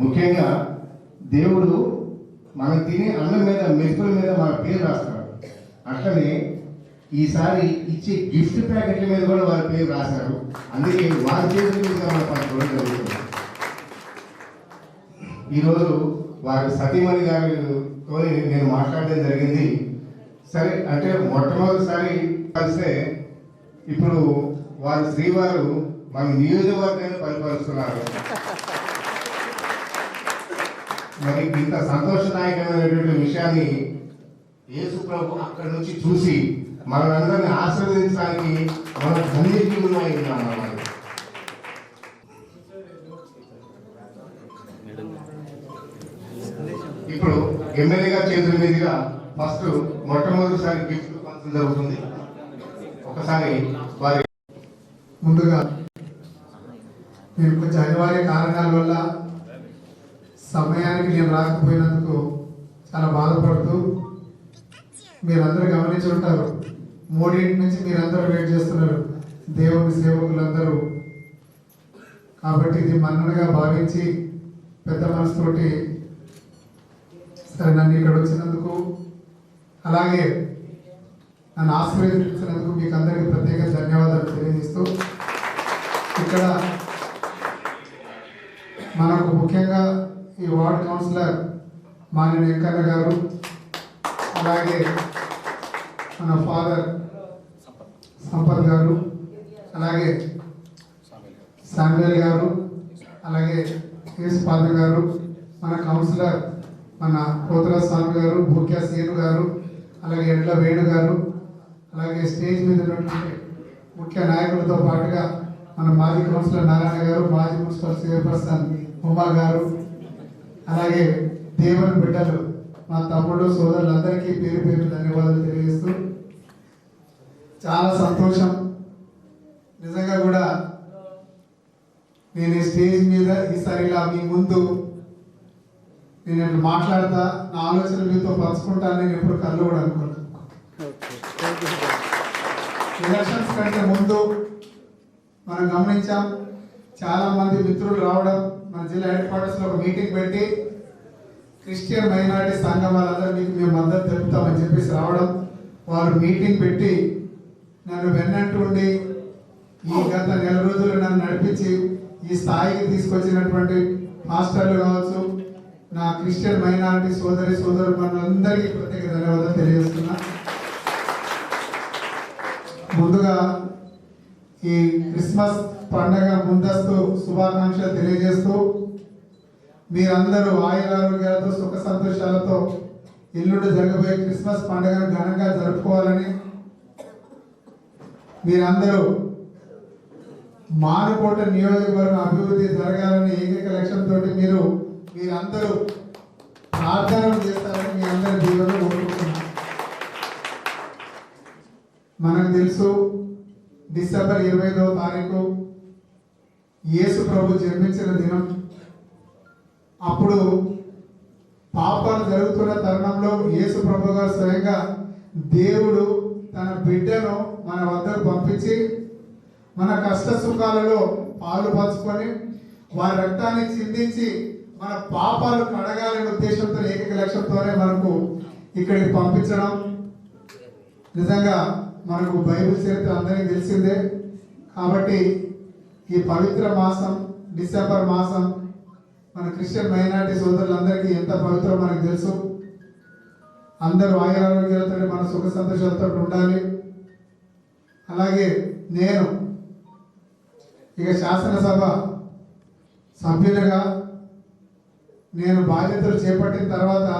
ముఖ్యంగా దేవుడు మనం తినే అన్నం మీద మెతుకుల మీద మన పేరు రాస్తాడు అట్లనే ఈసారి ఇచ్చే గిఫ్ట్ ప్యాకెట్ల మీద కూడా వారి పేరు రాశారు. అందుకే వారి చేతుల మీద జరుగుతుంది. ఈరోజు వారి సతీమణి గారితో నేను మాట్లాడడం జరిగింది. సరే అంటే మొట్టమొదటిసారి కలిస్తే ఇప్పుడు వారి శ్రీవారు మన నియోజకవర్గాన్ని పరిపాలిస్తున్నారు. మరి ఇంత సంతోషదాయకమైనటువంటి విషయాన్ని యేసు ప్రభు అక్కడి నుంచి చూసి మనందరిని ఆశీర్వదించడానికి మనం ధన్యజీవులు అయి ఉన్నాం ఇప్పుడు ఎమ్మెల్యే గారి చేతుల మీదుగా ఫస్ట్ మొట్టమొదటిసారి గిఫ్ట్ పంచడం జరుగుతుంది. ఒకసారి వారి ముందుగా మీరు కొంచెం అనివార్య కారణాల వల్ల సమయానికి నేను రాకపోయినందుకు చాలా బాధపడుతూ మీరందరూ గమనించి ఉంటారు. మూడింటి నుంచి మీరందరూ వెయిట్ చేస్తున్నారు. దేవుని సేవకులందరూ. కాబట్టి ఇది మన్ననగా భావించి పెద్ద మనసుతోటి సరే నన్ను ఇక్కడ వచ్చినందుకు అలాగే నన్ను ఆశీర్వదించినందుకు మీకు అందరికీ ప్రత్యేక ధన్యవాదాలు తెలియజేస్తూ ఇక్కడ మనకు ముఖ్యంగా ఈ వార్డ్ కౌన్సిలర్ మాని వెంకన్న గారు అలాగే మన ఫాదర్ సంపత్ గారు అలాగే శామ్యుల్ గారు అలాగే కేసు ఫాదర్ గారు మన కౌన్సిలర్ మన కోతరా స్వామి గారు భూక్యా సీను గారు అలాగే ఎడ్ల వేణు గారు అలాగే స్టేజ్ మీద ఉన్నటువంటి ముఖ్య నాయకులతో పాటుగా మన మాజీ కౌన్సిలర్ నారాయణ గారు మాజీ మున్సిపల్ చైర్పర్సన్ ఉమా గారు అలాగే దేవుని బిడ్డలు మా తమ్ముడు సోదరులందరికీ పేరు పేరు ధన్యవాదాలు తెలియజేస్తూ చాలా సంతోషం. నిజంగా కూడా నేను ఈ స్టేజ్ మీద ఈసారి ఇలా మీ ముందు నేను ఇట్లా మాట్లాడతా నా ఆలోచన మీతో పంచుకుంటాను నేను ఎప్పుడు కళ్ళు కూడా అనుకున్నాను ఎలక్షన్స్ కంటే ముందు మనం గమనించాం చాలా మంది మిత్రులు రావడం మన జిల్లా హెడ్ క్వార్టర్స్లో ఒక మీటింగ్ పెట్టి క్రిస్టియన్ మైనారిటీ సంఘం వాళ్ళందరూ మీకు మేము మద్దతు తెలుపుతామని చెప్పేసి రావడం వారు మీటింగ్ పెట్టి నన్ను వెన్నట్టుండి ఈ గత నెల రోజులు నన్ను నడిపించి ఈ స్థాయికి తీసుకొచ్చినటువంటి మాస్టర్లు కావచ్చు నా క్రిస్టియన్ మైనారిటీ సోదరి సోదరు మనందరికీ ప్రత్యేక ధన్యవాదాలు తెలియజేస్తున్నా. ముందుగా ఈ క్రిస్మస్ పండగ ముందస్తు శుభాకాంక్షలు తెలియజేస్తూ మీరందరూ ఆయురారోగ్యాలతో సుఖ సంతోషాలతో ఎల్లుండి జరగబోయే క్రిస్మస్ పండుగను ఘనంగా జరుపుకోవాలని మీరందరూ మానుకోట నియోజకవర్గం అభివృద్ధి జరగాలని ఏకైక లక్ష్యంతో మీరు మీరందరూ ప్రార్థన చేస్తారని మీ అందరి దీవెనలు కోరుకుంటున్నాను మనకు తెలుసు డిసెంబర్ ఇరవై ఐదవ తారీఖు యేసు ప్రభు జన్మించిన దినం. అప్పుడు పాపాలు జరుగుతున్న తరుణంలో యేసు ప్రభు గారు స్వయంగా దేవుడు తన బిడ్డను మన వద్దకు పంపించి మన కష్ట సుఖాలలో పాలు పంచుకొని వారి రక్తాన్ని చిందించి మన పాపాలు కడగాలనే ఉద్దేశంతో ఏకైక లక్ష్యంతోనే మనకు ఇక్కడికి పంపించడం. నిజంగా మనకు బైబిల్ చరిత్ర అందరికీ తెలిసిందే. కాబట్టి ఈ పవిత్ర మాసం డిసెంబర్ మాసం మన క్రిస్టియన్ మైనార్టీ సోదరులందరికీ ఎంత పవిత్రం మనకు తెలుసు. అందరూ ఆయురారోగ్యాలతో మన సుఖ సంతోషాలతో ఉండాలి. అలాగే నేను ఇక శాసనసభ సభ్యులుగా నేను బాధ్యతలు చేపట్టిన తర్వాత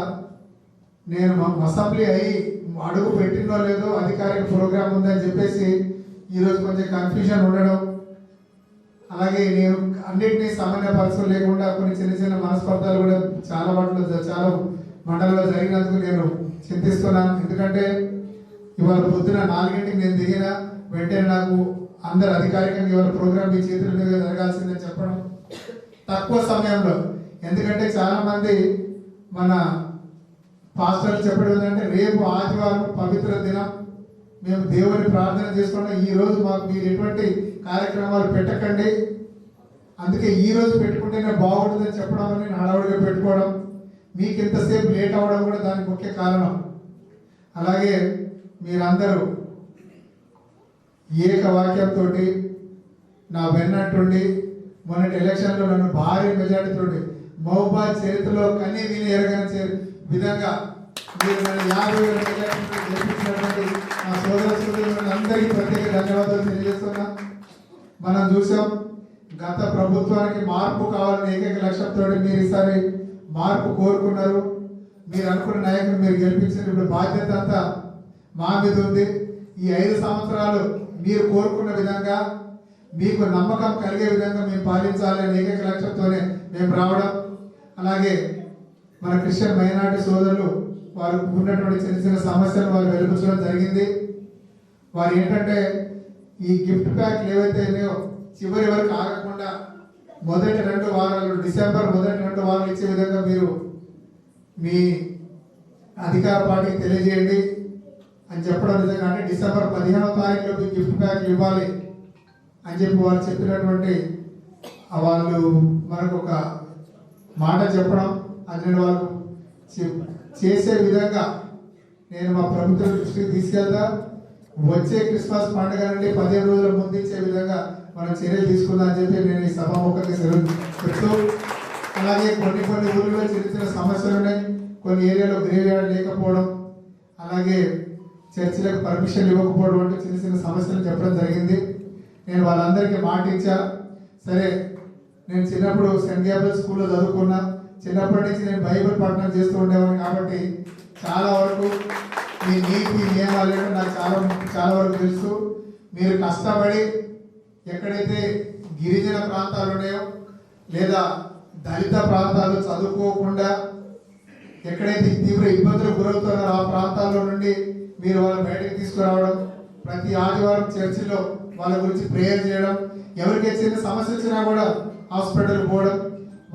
నేను అసెంబ్లీ అయ్యి అడుగు పెట్టినో లేదో అధికారిక ప్రోగ్రామ్ ఉందని చెప్పేసి ఈరోజు కొంచెం కన్ఫ్యూజన్ ఉండడం అలాగే నేను అన్నింటినీ సమన్వయపరచుకోలేకుండా కొన్ని చిన్న చిన్న మనస్పర్ధలు కూడా చాలా వాటిలో చాలా మండలంలో జరిగినందుకు నేను చింతిస్తున్నాను. ఎందుకంటే ఇవాళ పొద్దున నాలుగింటికి నేను దిగిన వెంటనే నాకు అందరు అధికారికంగా ఇవాళ ప్రోగ్రామ్ మీ చేతుల జరగాల్సిందని చెప్పడం తక్కువ సమయంలో. ఎందుకంటే చాలామంది మన పాస్టర్లు చెప్పడం ఏంటంటే రేపు ఆదివారం పవిత్ర దినం. మేము దేవుని ప్రార్థన చేసుకుంటాం. ఈ రోజు మాకు మీరు ఎటువంటి కార్యక్రమాలు పెట్టకండి. అందుకే ఈ రోజు పెట్టుకుంటేనే బాగుంటుందని చెప్పడం అని నేను హడావుడిగా పెట్టుకోవడం మీకు ఇంతసేపు లేట్ అవ్వడం కూడా దానికి ముఖ్య కారణం. అలాగే మీరందరూ ఏకవాక్యంతో నా వెన్నట్టుండి మొన్నటి ఎలక్షన్లో నన్ను భారీ మెజార్టీతో మహబాద్ చరిత్రలో కనీ విని ఎరగని విధంగా మీరు నన్ను యాభై వేల మెజార్టీతో గెలిపించినటువంటి నా సోదర సోదరులను అందరికీ ప్రత్యేక ధన్యవాదాలు తెలియజేస్తున్నా. మనం చూసాం గత ప్రభుత్వానికి మార్పు కావాలని ఏకైక లక్ష్యంతో మీరు ఈసారి మార్పు కోరుకున్నారు. మీరు అనుకున్న నాయకులు మీరు గెలిపించిన ఇప్పుడు బాధ్యత అంతా మా మీద ఉంది. ఈ ఐదు సంవత్సరాలు మీరు కోరుకున్న విధంగా మీకు నమ్మకం కలిగే విధంగా మేము పాలించాలి అనే ఏకైక లక్ష్యంతోనే మేము రావడం. అలాగే మన క్రిస్టియన్ మైనార్టీ సోదరులు వారు ఉన్నటువంటి చిన్న చిన్న సమస్యలు వారు వెలుపుచడం జరిగింది. వారు ఏంటంటే ఈ గిఫ్ట్ ప్యాక్లు ఏవైతే ఉన్నాయో చివరి వరకు ఆగకుండా మొదటి రెండు వారాలు డిసెంబర్ మొదటి రెండు వారాలు ఇచ్చే విధంగా మీరు మీ అధికార పార్టీకి తెలియజేయండి అని చెప్పడం నిజంగా అంటే డిసెంబర్ పదిహేనవ తారీఖులో గిఫ్ట్ ప్యాక్లు ఇవ్వాలి అని చెప్పి వారు చెప్పినటువంటి వాళ్ళు మనకు ఒక మాట చెప్పడం అని వాళ్ళు చేసే విధంగా నేను మా ప్రభుత్వం దృష్టికి తీసుకెళ్తా. వచ్చే క్రిస్మస్ పండుగ నుండి పదిహేను రోజుల ముందించే విధంగా మనం చర్యలు తీసుకుందాం అని చెప్పి నేను ఈ సభాముఖంగా సెలవు చెప్తూ అలాగే కొన్ని కొన్ని ఊళ్ళలో చిన్న చిన్న సమస్యలు ఉన్నాయి. కొన్ని ఏరియాలో గ్రేవ్ యార్డ్ లేకపోవడం అలాగే చర్చిలకు పర్మిషన్ ఇవ్వకపోవడం అంటే చిన్న చిన్న సమస్యలు చెప్పడం జరిగింది. నేను వాళ్ళందరికీ మాట ఇచ్చా. సరే నేను చిన్నప్పుడు సెంట్ గ్యాబుల్ స్కూల్లో చదువుకున్నా. చిన్నప్పటి నుంచి నేను బైబిల్ పఠనం చేస్తూ ఉండేవాడిని కాబట్టి చాలా వరకు మీ నీతి నియమాలు నాకు చాలా చాలా వరకు తెలుసు. మీరు కష్టపడి ఎక్కడైతే గిరిజన ప్రాంతాలు ఉన్నాయో లేదా దళిత ప్రాంతాలు చదువుకోకుండా ఎక్కడైతే తీవ్ర ఇబ్బందులు గురవుతున్నారో ఆ ప్రాంతాల్లో నుండి మీరు వాళ్ళ బయటకు తీసుకురావడం ప్రతి ఆదివారం చర్చిలో వాళ్ళ గురించి ప్రేయర్ చేయడం ఎవరికి చిన్న సమస్య వచ్చినా కూడా హాస్పిటల్ పోవడం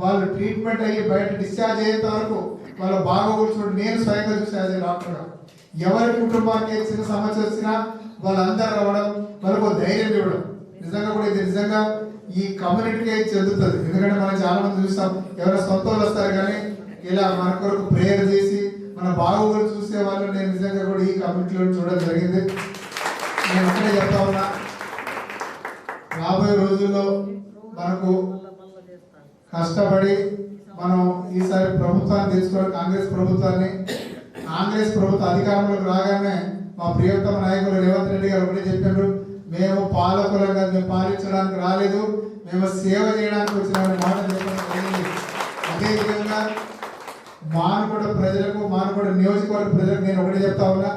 వాళ్ళు ట్రీట్మెంట్ అయ్యి బయట డిశ్చార్జ్ అయ్యేంత వరకు వాళ్ళ బాగా చూడండి. నేను స్వయంగా చూసాను డాక్టర్గా. ఎవరి కుటుంబానికి చిన్న సమస్య వచ్చినా వాళ్ళందరూ రావడం వాళ్ళకు ఒక ధైర్యం ఇవ్వడం. నిజంగా కూడా ఇది నిజంగా ఈ కమ్యూనిటీకే చెందుతుంది. ఎందుకంటే మనం చాలా మంది చూస్తాం ఎవరో సొంత వాళ్ళు వస్తారు కానీ ఇలా మన కొరకు ప్రేయర్ చేసి మన బాగోగులు చూసే వాళ్ళు నేను నిజంగా కూడా ఈ కమ్యూనిటీలో చూడడం జరిగింది. నేను ఒకటే చెప్తా ఉన్నా. రాబోయే రోజుల్లో మనకు కష్టపడి మనం ఈసారి ప్రభుత్వాన్ని తెచ్చుకోవడం కాంగ్రెస్ ప్రభుత్వాన్ని కాంగ్రెస్ ప్రభుత్వ అధికారంలోకి రాగానే మా ప్రియతమ నాయకులు రేవంత్ రెడ్డి గారు ఒకటే చెప్పారు మేము పాలకులుగా మేము పాలించడానికి రాలేదు మేము సేవ చేయడానికి వచ్చిన మాట చెప్పడం జరిగింది. అదేవిధంగా మానకొండ ప్రజలకు మానకొండ నియోజకవర్గ ప్రజలకు నేను ఒకటే చెప్తా ఉన్నా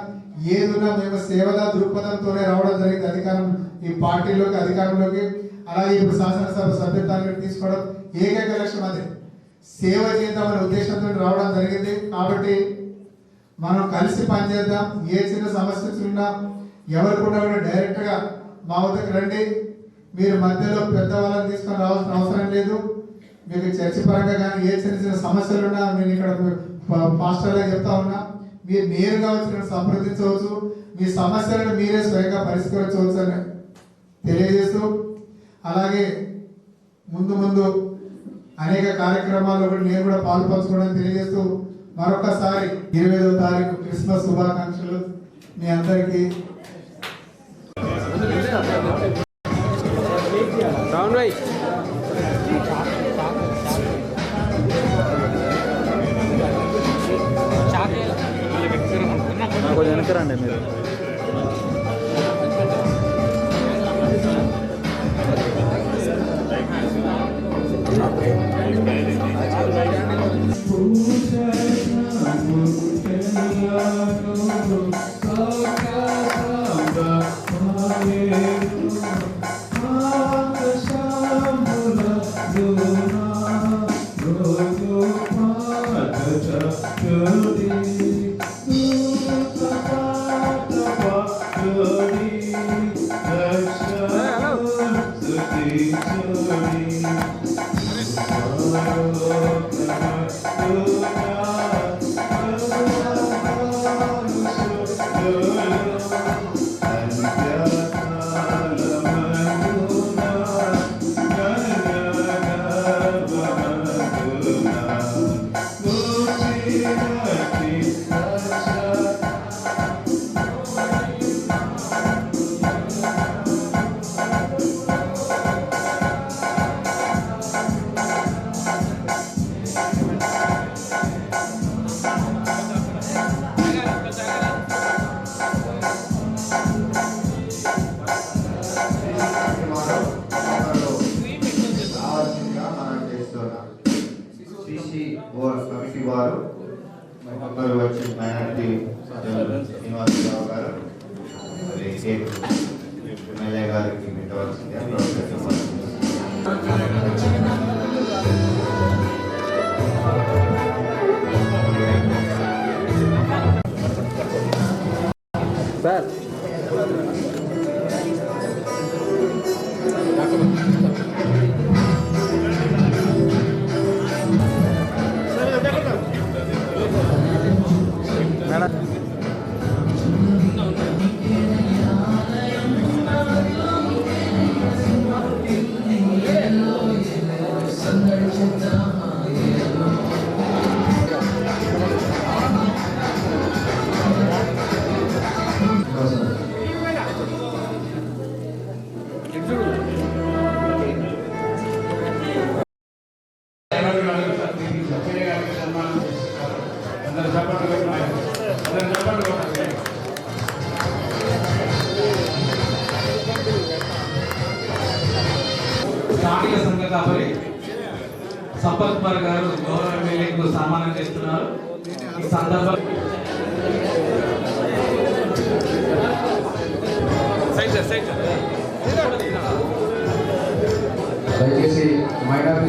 ఏదున్నా మేము సేవదా దృక్పథంతోనే రావడం జరిగింది అధికారం ఈ పార్టీలోకి అధికారంలోకి. అలాగే ఇప్పుడు శాసనసభ సభ్యత్వాన్ని తీసుకోవడం ఏకైక లక్ష్యం అదే. సేవ చేద్దామనే ఉద్దేశంతో రావడం జరిగింది కాబట్టి మనం కలిసి పనిచేద్దాం. ఏ చిన్న సమస్య ఉన్నా ఎవరు కూడా డైరెక్ట్గా మా వద్దకు రండి. మీరు మధ్యలో పెద్దవాళ్ళని తీసుకొని రావాల్సిన అవసరం లేదు. మీకు చర్చి పరంగా కానీ ఏ చిన్న చిన్న సమస్యలు ఉన్నా నేను ఇక్కడ పా- పాస్టర్గా చెప్తా ఉన్నా మీరు నేరుగా వచ్చి నన్ను సంప్రదించవచ్చు. మీ సమస్యలను మీరే స్వయంగా పరిష్కరించవచ్చు అని తెలియజేస్తూ అలాగే ముందు ముందు అనేక కార్యక్రమాల్లో కూడా నేను కూడా పాలు తెలియజేస్తూ మరొకసారి ఇరవై ఐదవ తారీఖు క్రిస్మస్ శుభాకాంక్షలు మీ అందరికీ. కొంచెం వెనకరండి మీరు. You. ఒకరు వచ్చి మైనార్టీ శ్రీనివాసరావు గారు మరి ఎమ్మెల్యే గారికి పెట్టవలసిందిగా సంపత్ కుమార్ గారు గౌరవ ఎమ్మెల్యేకు సన్మానం చేస్తున్నారు. ఈ సందర్భం దయచేసి మైనారిటీ